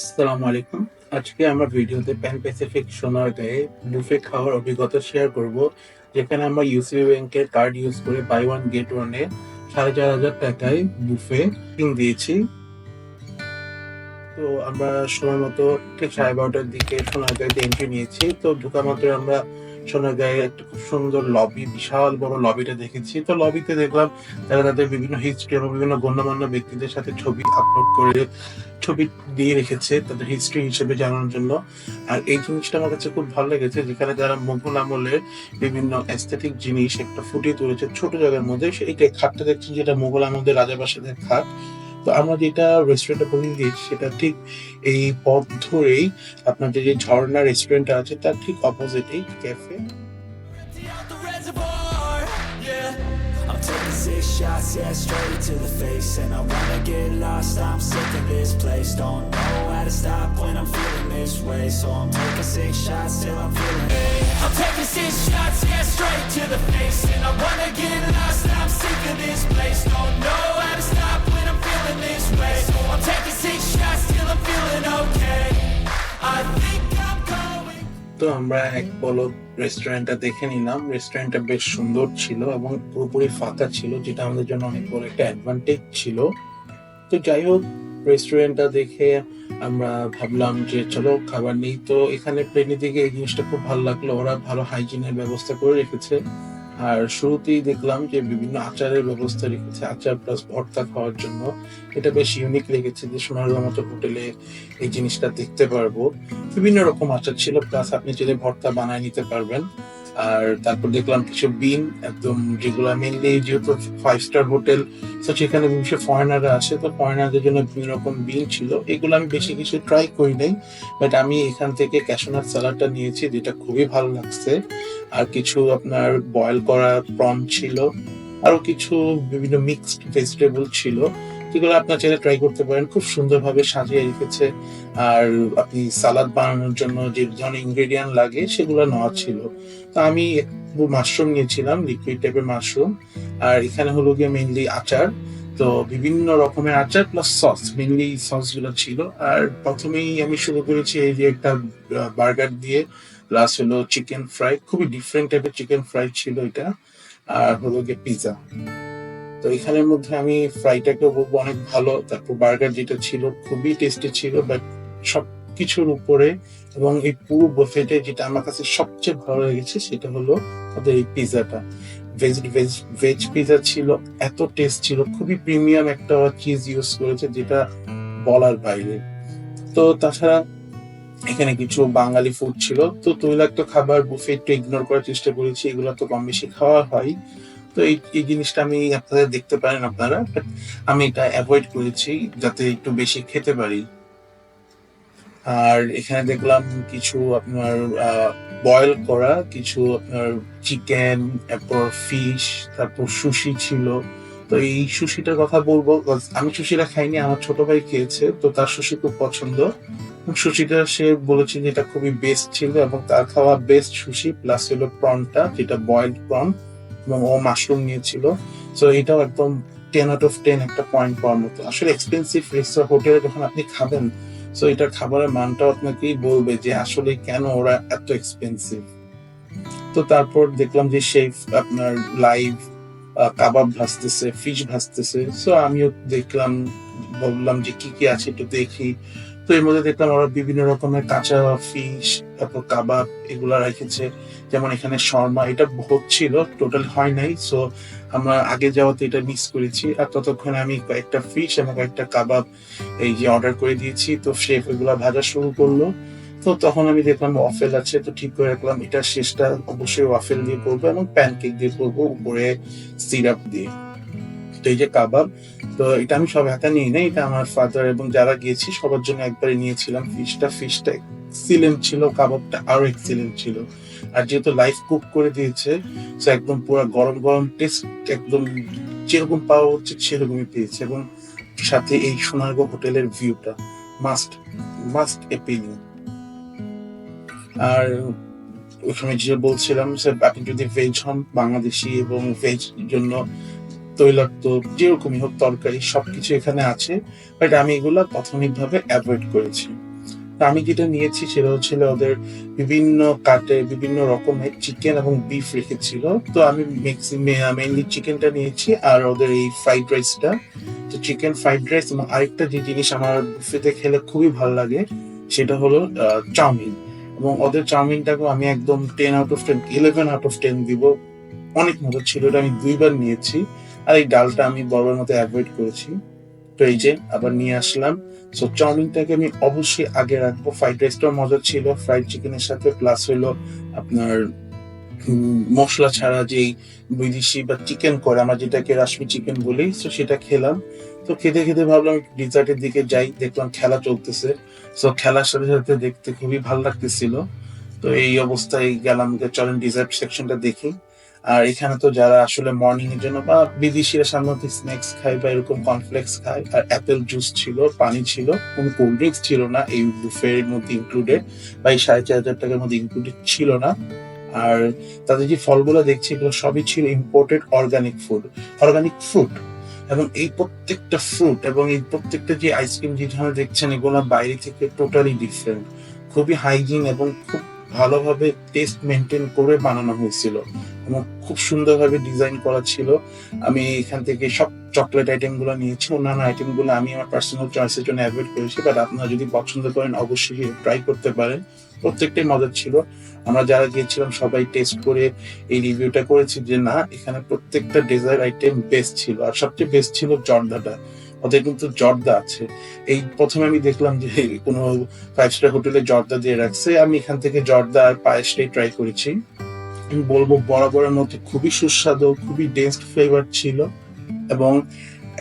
আসসালামু আলাইকুম। আজকে আমরা ভিডিওতে প্যান প্যাসিফিক সোনারগাঁয়ে বুফে খাওয়ার অভিজ্ঞতা শেয়ার করব, যেখানে আমরা ইউসিবি ব্যাংকের কার্ড ইউজ করে বাই ওয়ান গেট ওয়ানে সাড়ে চার হাজার টাকায় বুফে কিং দিয়েছি। তো আমরা সময় মতো ঠিক সাড়ে বারোটার দিকে সোনার সোনারগাঁয়ে এন্ট্রি নিয়েছি। তো ঢোকা মাত্র আমরা সোনারগাঁয়ে একটা খুব সুন্দর লবি বিশাল বড় লবিটা দেখেছি। তো লবিতে দেখলাম তারা তাদের বিভিন্ন হিস্ট্রি এবং বিভিন্ন গণ্যমান্য ব্যক্তিদের সাথে ছবি আপলোড করে, ছবি দিয়ে রেখেছে তাদের হিস্ট্রি হিসেবে জানানোর জন্য। আর এই জিনিসটা আমার কাছে খুব ভালো লেগেছে, যেখানে যারা মুঘল আমলের বিভিন্ন অ্যাস্থেটিক জিনিস একটা ফুটিয়ে তুলেছে ছোট জায়গার মধ্যে এইটাই খাটটা দেখছি যেটা মুঘল আমলের রাজাবাসাদের খাট তো আমরা যেটা রেস্টুরেন্টে বুকিং দিয়েছি সেটা ঠিক এই পথ ধরেই আপনার যে যে ঝর্ণা রেস্টুরেন্টটা আছে তার ঠিক অপোজিটেই cafe Empty out the reservoir, yeah. I'm taking six shots, yeah, straight to the face. And I wanna get lost, I'm sick of this place. Don't know how to stop when I'm feeling this way. So I'm taking six shots till I'm feeling I'm taking six shots, yeah, straight to the face. And I wanna get lost, I'm sick of this place. Don't know তো আমরা এক পলক রেস্টুরেন্টটা দেখে নিলাম। রেস্টুরেন্টটা বেশ সুন্দর ছিল এবং পুরোপুরি ফাঁকা ছিল, যেটা আমাদের জন্য অনেক বড় একটা অ্যাডভান্টেজ ছিল। তো যাই হোক রেস্টুরেন্টটা দেখে আমরা ভাবলাম যে, চলো খাবার নেই। তো এখানে প্লেনের দিকে এই জিনিসটা খুব ভালো লাগল। ওরা ভালো হাইজিনের ব্যবস্থা করে রেখেছে। আর শুরুতেই দেখলাম যে বিভিন্ন আচারের ব্যবস্থা রেখেছে, আচার প্লাস ভর্তা খাওয়ার জন্য। এটা বেশ ইউনিক লেগেছে যে সোনারগাঁ মতো হোটেলে এই জিনিসটা দেখতে পারব। বিভিন্ন রকম আচার ছিল প্লাস আপনি চাইলে ভর্তা বানায় নিতে পারবেন। আর তারপর দেখলাম কিছু বিন, একদম যেগুলো মেনলি যেহেতু ফাইভ স্টার হোটেল তো সেখানে বিশেষ ফরেনাররা আসে, তো ফরেনারদের জন্য বিভিন্ন রকম বিন ছিল। এগুলো আমি বেশি কিছু ট্রাই করি নাই বাট আমি এখান থেকে ক্যাশনার স্যালাডটা নিয়েছি, যেটা খুবই ভালো লাগছে। আর কিছু আপনার বয়েল করা প্রন ছিল, আরও কিছু বিভিন্ন মিক্সড ভেজিটেবল ছিল। যেগুলো আপনার চাইলে ট্রাই করতে পারেন। খুব সুন্দরভাবে সাজিয়ে রেখেছে। আর আপনি সালাদ বানানোর জন্য যে ধরনের ইনগ্রেডিয়েন্ট লাগে, সেগুলো নেওয়া ছিল। তো আমি মাশরুম নিয়েছিলাম লিকুইড টাইপের মাশরুম আর এখানে হলো গিয়ে মেইনলি আচার। তো বিভিন্ন রকমের আচার প্লাস সস মেনলি সসগুলো ছিল। আর প্রথমেই আমি শুরু করেছি এই যে একটা বার্গার দিয়ে। প্লাস হলো চিকেন ফ্রাই খুবই ডিফারেন্ট টাইপের চিকেন ফ্রাই ছিল এটা। আর হলো গিয়ে পিৎজা তো এখানের মধ্যে আমি ফ্রাইটাকে বলব অনেক ভালো। তারপর বার্গার যেটা ছিল খুবই টেস্টি ছিল বাট সব কিছুর উপরে এবং এই পুরো বুফেটে যেটা আমার কাছে সবচেয়ে ভালো লেগেছে সেটা হলো তাদের এই পিৎজাটা ভেজ ভেজ ভেজ পিৎজা ছিল, এত টেস্ট ছিল, খুবই প্রিমিয়াম একটা চিজ ইউজ করেছে যেটা বলার বাইরে। তো তাছাড়া এখানে কিছু বাঙালি ফুড ছিল। তো তৈলাক্ত খাবার বুফে একটু ইগনোর করার চেষ্টা করেছি, এগুলো তো কম বেশি খাওয়া হয়। তো এই এই জিনিসটা আমি আপনাদের দেখতে পারেন আপনারা আমি এটা অ্যাভয়েড করেছি যাতে একটু বেশি খেতে পারি। আর এখানে দেখলাম কিছু আপনার বয়েল করা, কিছু আপনার চিকেন তারপর ফিশ তারপর সুশি ছিল। তো এই সুশিটার কথা বলব আমি সুশিটা খাইনি, আমার ছোট ভাই খেয়েছে, তো তার সুশি খুব পছন্দ। সুশিটা সে বলেছে যে এটা খুবই বেস্ট ছিল এবং তার খাওয়া বেস্ট সুশি প্লাস হলো প্রনটা যেটা বয়েলড প্রন এবং ও মাশরুম নিয়েছিল। সো এটাও একদম টেন আউট অফ টেন একটা পয়েন্ট পাওয়ার মতো। আসলে এক্সপেন্সিভ রেস্তোরাঁ হোটেলে যখন আপনি খাবেন সো এটার খাবারের মানটাও আপনাকেই বলবে যে আসলে কেন ওরা এত এক্সপেন্সিভ তো তারপর দেখলাম যে শেফ আপনার লাইভ কাবাব ভাজতেছে ফিশ ভাজতেছে। সো আমিও দেখলাম বললাম যে কি কি আছে একটু দেখি। তো এর মধ্যে দেখলাম ওরা বিভিন্ন রকমের কাঁচা ফিশ তারপর কাবাব এগুলা রেখেছে। যেমন এখানে শর্মা, এটা হচ্ছিল টোটাল হয় নাই। সো আমরা আগে যাওয়াতে এটা মিস করেছি। আর ততক্ষণে আমি কয়েকটা ফিশ এবং কয়েকটা কাবাব এই যে অর্ডার করে দিয়েছি। তো শেফ এগুলা ভাজা শুরু করল। তো তখন আমি দেখলাম ওয়াফেল আছে। তো ঠিক করে রাখলাম, এটা শেষটা অবশ্যই ওয়াফেল দিয়ে করব এবং প্যানকেক দিয়ে করব উপরে সিরাপ দিয়ে। তো এই যে কাবাব তো এটা আমি সব হাতে নিই না এটা আমার ফাদার এবং যারা গিয়েছি সবার জন্য একবারে নিয়েছিলাম ফিশটা ফিশটা এক্সিলেন্ট ছিল, কাবাবটা আরও এক্সিলেন্ট ছিল। আর যেহেতু লাইফ কুক করে দিয়েছে তো একদম পুরো গরম গরম টেস্ট একদম যেরকম পাওয়া হচ্ছে সেরকমই পেয়েছে এবং সাথে এই সোনারগাঁও হোটেলের ভিউটা মাস্ট মাস্ট এপিলিং আর ওখানে যে বলছিলাম আপনি যদি ভেজ হন বাংলাদেশি এবং ভেজ জন্য তৈলাক্ত, যেরকমই হোক তরকারি, সবকিছু এখানে আছে। বাট আমি এগুলা প্রাথমিকভাবে অ্যাভয়েড করেছি। আমি যেটা নিয়েছি সেটা হচ্ছিল ওদের বিভিন্ন কাটে, বিভিন্ন রকমের চিকেন এবং বিফ রেখেছিল। তো আমি মেইনলি চিকেনটা নিয়েছি আর ওদের এই ফ্রাইড রাইসটা তো চিকেন ফ্রাইড রাইস এবং আরেকটা যে জিনিস আমার বুফেতে খেলে খুবই ভালো লাগে, সেটা হলো চাউমিন। এবং ওদের চাউমিনটাকে আমি একদম ten out of ten eleven out of ten দিব। অনেক মজা ছিল, এটা আমি দুইবার নিয়েছি। আর এই ডালটা আমি বরাবর মতো অ্যাভয়েড করেছি। তো এই যে, আবার নিয়ে আসলাম। সো চাউমিনটাকে আমি অবশ্যই আগে রাখব। ফ্রাইড রাইসটাও মজা ছিল। ফ্রাইড চিকেনের সাথে প্লাস হলো আপনার মশলা ছাড়া যেই বিদেশি বা চিকেন করে, আমরা যেটাকে রাশমি চিকেন বলি তো সেটা খেলাম। তো খেতে খেতে ভাবলাম ডিজার্টের দিকে যাই। দেখলাম খেলা চলতেছে। তো খেলার সাথে সাথে দেখতে খুবই ভালো লাগতেছিল। তো এই অবস্থায় গেলাম চলেন ডিজার্ট সেকশনটা দেখি। আর এখানে তো যারা আসলে মর্নিং এর জন্য বা বিদেশিরা সাধারণত স্ন্যাক্স খায় বা এরকম কর্নফ্লেক্স খায়, আর অ্যাপেল জুস ছিল, পানি ছিল, কোনো কোল্ড ড্রিঙ্কস ছিল না, এই বুফের মধ্যে ইনক্লুডেড বা এই সাড়ে চার হাজার টাকার মধ্যে ইনক্লুডেড ছিল না। আর তাদের যে ফলগুলো দেখছি এগুলো সবই ছিল imported organic food organic fruit এবং এই প্রত্যেকটা ফ্রুট এবং এই প্রত্যেকটা যে আইসক্রিম যে ধরনের দেখছেন এগুলো বাইরে থেকে টোটালি ডিফারেন্ট খুবই হাইজিন এবং খুব ভালোভাবে টেস্ট মেনটেন করে বানানো হয়েছিল। এবং খুব সুন্দরভাবে ডিজাইন করা ছিল। আমি এখান থেকে সব চকলেট আইটেমগুলো নিয়েছি, অন্যান্য আইটেমগুলো আমি আমার পার্সোনাল চয়েসের জন্য অ্যাভয়েড করেছি বাট আপনারা যদি পছন্দ করেন অবশ্যই ট্রাই করতে পারেন। প্রত্যেকটাই মজার ছিল। আমরা যারা গিয়েছিলাম সবাই টেস্ট করে এই রিভিউটা করেছি যে না, এখানে প্রত্যেকটা ডেজার্ট আইটেম বেস্ট ছিল। আর সবচেয়ে বেস্ট ছিল জর্দাটা। ওদের কিন্তু জর্দা আছে। এই প্রথমে আমি দেখলাম যে কোনো ফাইভ স্টার হোটেলে জর্দা দিয়ে রাখছে। আমি এখান থেকে জর্দা আর পায়েসটাই ট্রাই করেছি। আমি বলব বরাবরের মধ্যে খুবই সুস্বাদু, খুবই ডেন্স ফ্লেভার ছিল এবং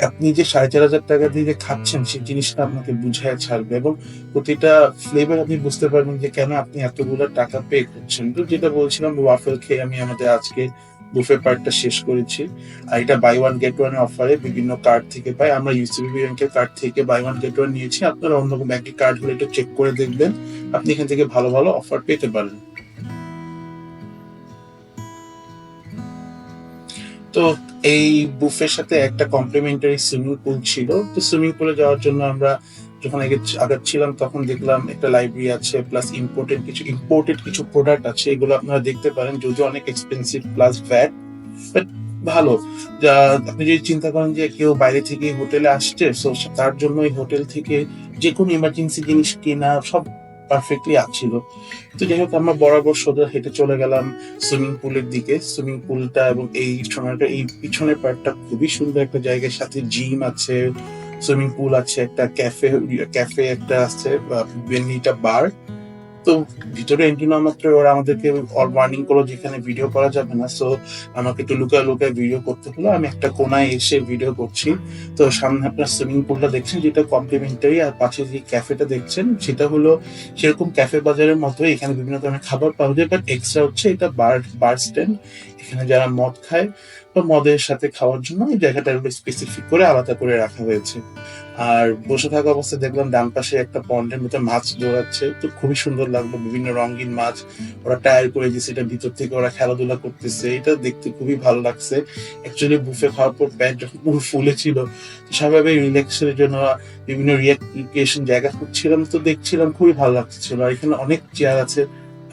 আপনি যে সাড়ে চার হাজার টাকা দিয়ে যে খাচ্ছেন, সেই জিনিসটা আপনাকে বুঝায় ছাড়বে এবং প্রতিটা ফ্লেভার আপনি বুঝতে পারবেন যে কেন আপনি এতগুলো টাকা পে করছেন। তো যেটা বলছিলাম ওয়াফেল খেয়ে আমি আমাদের আজকে বুফে পার্টটা শেষ করেছি। আর এটা বাই ওয়ান গেট ওয়ান অফারে বিভিন্ন কার্ড থেকে পাই। আমরা ইউসিবি ব্যাংকের কার্ড থেকে বাই ওয়ান গেট ওয়ান নিয়েছি। আপনারা অন্য ব্যাংকের কার্ড হলে একটু চেক করে দেখবেন। আপনি এখান থেকে ভালো ভালো অফার পেতে পারেন। তো এই বুফের সাথে একটা কমপ্লিমেন্টারি সুইমিং পুল ছিল। তো সুইমিং পুলে যাওয়ার জন্য আমরা যখন আগে আগাচ্ছিলাম, তখন দেখলাম একটা লাইব্রেরি আছে প্লাস ইম্পোর্টেড কিছু ইম্পোর্টেড কিছু প্রোডাক্ট আছে। এগুলো আপনারা দেখতে পারেন, যদিও অনেক এক্সপেন্সিভ প্লাস বাট ভালো। আপনি যদি চিন্তা করেন যে কেউ বাইরে থেকে হোটেলে আসছে তার জন্য এই হোটেল থেকে যে কোনো ইমার্জেন্সি জিনিস কেনা, সব পারফেক্টলি আছিল তো যাই হোক, আমরা বরাবর সোজা হেঁটে চলে গেলাম সুইমিং পুলের দিকে। সুইমিং পুলটা এবং এই সময়টা এই পিছনের পার্টটা খুবই সুন্দর একটা জায়গার সাথে জিম আছে সুইমিং পুল আছে, একটা ক্যাফে ক্যাফে একটা আছে বেনিটা বার তো ভিতরে এন্ট্রি না মাত্র ওরা আমাদেরকে অল ওয়ার্নিং করল যেখানে ভিডিও করা যাবে না। সো আমাকে একটু লুকায় লুকায় ভিডিও করতে হলো। আমি একটা কোনায় এসে ভিডিও করছি। তো সামনে আপনার সুইমিং পুলটা দেখছেন, যেটা কমপ্লিমেন্টারি আর পাশে যে ক্যাফেটা দেখছেন, সেটা হলো সেরকম ক্যাফে বাজারের মতো এখানে বিভিন্ন ধরনের খাবার পাওয়া যায় বাট এক্সট্রা হচ্ছে এটা বার বার স্ট্যান্ড এখানে যারা মদ খায় বা মদের সাথে খাওয়ার জন্য এই জায়গাটা স্পেসিফিক করে আলাদা করে রাখা হয়েছে। আর বসে থাকা অবস্থায় দেখলাম ডান পাশে একটা পন্ডের মধ্যে মাছ দৌড়াচ্ছে। তো খুবই সুন্দর লাগল, বিভিন্ন রঙিন মাছ। ওরা টায়ার করে দিয়েছে এটা ভিতর থেকে ওরা খেলাধুলা করতেছে। এটা দেখতে খুবই ভালো লাগছে। অ্যাকচুয়ালি বুফে খাওয়ার পর প্যান্ট যখন পুরো ফুলে ছিল স্বাভাবিক রিল্যাক্সের জন্য বিভিন্ন রিয়াক্রিয়েশন জায়গা খুঁজছিলাম, তো দেখছিলাম খুবই ভালো লাগছিল আর এখানে অনেক চেয়ার আছে।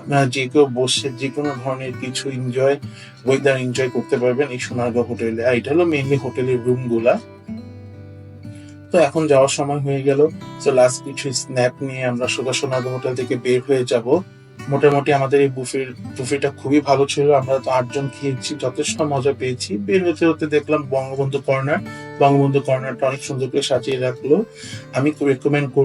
আপনারা যে কেউ বসে যে কোনো ধরনের কিছু এনজয় ওয়েদার এনজয় করতে পারবেন এই সোনারগাঁও হোটেলে আর এটা হলো মেইনলি হোটেলের রুমগুলা। তো এখন যাওয়ার সময় হয়ে গেল। তো লাস্ট কিছু স্ন্যাপ নিয়ে আমরা সোনারগাঁও হোটেল থেকে বের হয়ে যাব। মোটামুটি আমাদের এই বুফের বুফেটা খুবই ভালো ছিল। আমরা তো আটজন খেয়েছি, যথেষ্ট মজা পেয়েছি। বের হতে হতে দেখলাম বঙ্গবন্ধু কর্নার বঙ্গবন্ধু কর্নারটা অনেক সুন্দর করে সাজিয়ে রাখল। আমি রেকমেন্ড করব